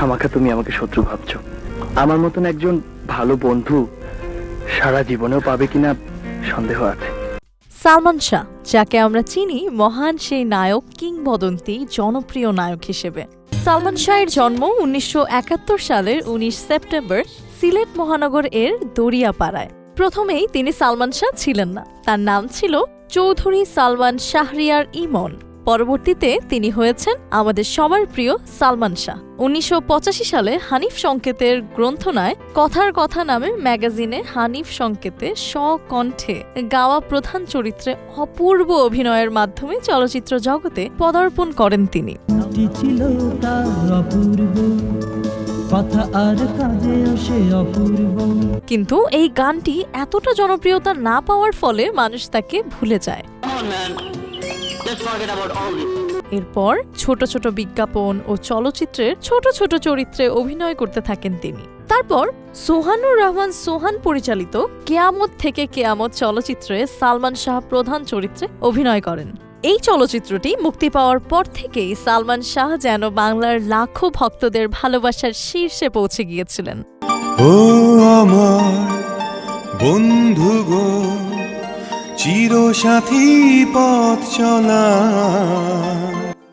খামাখা তুমি আমাকে শত্রু ভাবছ। আমার মতন একজন ভালো বন্ধু সারা জীবনেও পাবে কিনা সন্দেহ আছে। সালমান শাহ, যাকে আমরা চিনি মহান সেই নায়ক, কিংবদন্তি, জনপ্রিয় নায়ক হিসেবে। সালমান শাহের জন্ম উনিশশো একাত্তর সালের ১৯ সেপ্টেম্বর সিলেট মহানগর এর দরিয়াপাড়ায়। প্রথমেই তিনি সালমান শাহ ছিলেন না। তার নাম ছিল চৌধুরী সালমান শাহরিয়ার ইমন। পরবর্তীতে তিনি হয়েছেন আমাদের সবার প্রিয় সালমান শাহ। উনিশশো পঁচাশি সালে হানিফ সংকেতের গ্রন্থনায় কথার কথা নামে ম্যাগাজিনে হানিফ সংকেতে স্বকণ্ঠে গাওয়া প্রধান চরিত্রে অপূর্ব অভিনয়ের মাধ্যমে চলচ্চিত্র জগতে পদার্পণ করেন তিনি। কথা আর কাজেও সে অপূর্ব। কিন্তু এই গানটি এতটা জনপ্রিয়তা না পাওয়ার ফলে মানুষ তাকে ভুলে যায়। এরপর ছোট ছোট বিজ্ঞাপন ও চলচ্চিত্রের ছোট ছোট চরিত্রে অভিনয় করতে থাকেন তিনি। তারপর সোহানুর রহমান সোহান পরিচালিত কেয়ামত থেকে কেয়ামত চলচ্চিত্রে সালমান শাহ প্রধান চরিত্রে অভিনয় করেন। এই চলচ্চিত্রটি মুক্তি পাওয়ার পর থেকেই সালমান শাহ যেন বাংলার লাখো ভক্তদের ভালোবাসার শীর্ষে পৌঁছে গিয়েছিলেন। ও আমার বন্ধু গো চিরসাথী পথ চলা।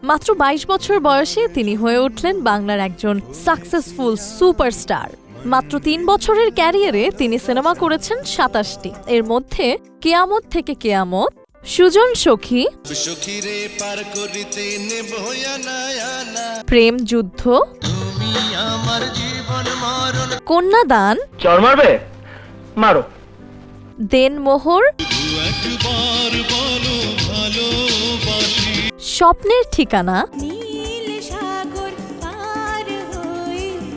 মাত্র ২২ বছর বয়সে তিনি হয়ে উঠলেন বাংলার একজন সাকসেসফুল সুপারস্টার মাত্র তিন বছরের ক্যারিয়ারে তিনি সিনেমা করেছেন সাতাশটি। এর মধ্যে কেয়ামত থেকে কেয়ামত সুজন সখী সখীরে পার করিতে নেব প্রেম যুদ্ধ আমার জীবন মরণ। কন্যাদান। চর মারবে? মারো। দেনমোহর। স্বপ্নের ঠিকানা? নীল সাগর পার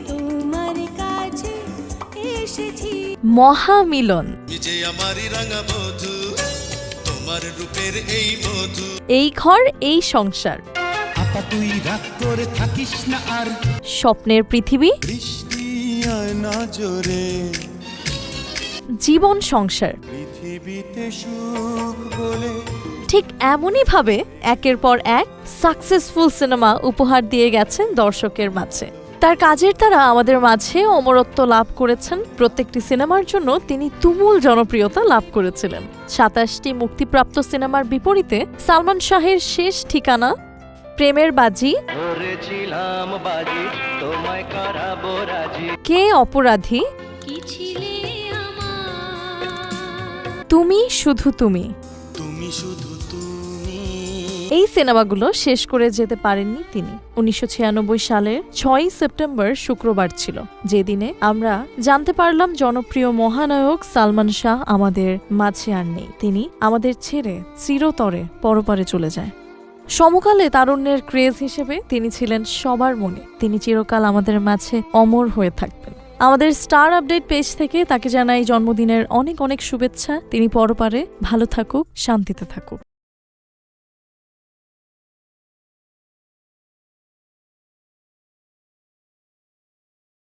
তোমার কাছে এসেছি। মহামিলন। যে আমারই রাঙা বধু তোমার রূপের এই মধু এই ঘর এই সংসার। তুই থাকিস না আর। স্বপ্নের পৃথিবী? জীবন সংসার। পৃথিবীতে সুখ বলে ঠিক এমনই ভাবে একের পর এক সাকসেসফুল সিনেমা উপহার দিয়ে গেছেন দর্শকের মাঝে। তার কাজের দ্বারা আমাদের মাঝে অমরত্ব লাভ করেছেন। প্রত্যেকটি সিনেমার জন্য তিনি তুমুল জনপ্রিয়তা লাভ করেছিলেন। সাতাশটি মুক্তিপ্রাপ্ত সিনেমার বিপরীতে সালমান শাহের শেষ ঠিকানা প্রেমের বাজি। কে অপরাধী? তুমি শুধু তুমি। তুমি শুধু তুমি। এই সিনেমাগুলো শেষ করে যেতে পারেননি তিনি। উনিশশো ছিয়ানব্বই সালের ছয়ই সেপ্টেম্বর শুক্রবার ছিল। যেদিনে আমরা জানতে পারলাম জনপ্রিয় মহানায়ক সালমান শাহ আমাদের মাঝে আর নেই। তিনি আমাদের ছেড়ে চিরতরে পরপারে চলে যায়। সমকালে তারুণ্যের ক্রেজ হিসেবে তিনি ছিলেন সবার মনে। তিনি চিরকাল আমাদের মাঝে অমর হয়ে থাকবেন। আমাদের স্টার আপডেট পেজ থেকে তাকে জানাই জন্মদিনের অনেক অনেক শুভেচ্ছা। তিনি পরপারে ভালো থাকুক, শান্তিতে থাকুক।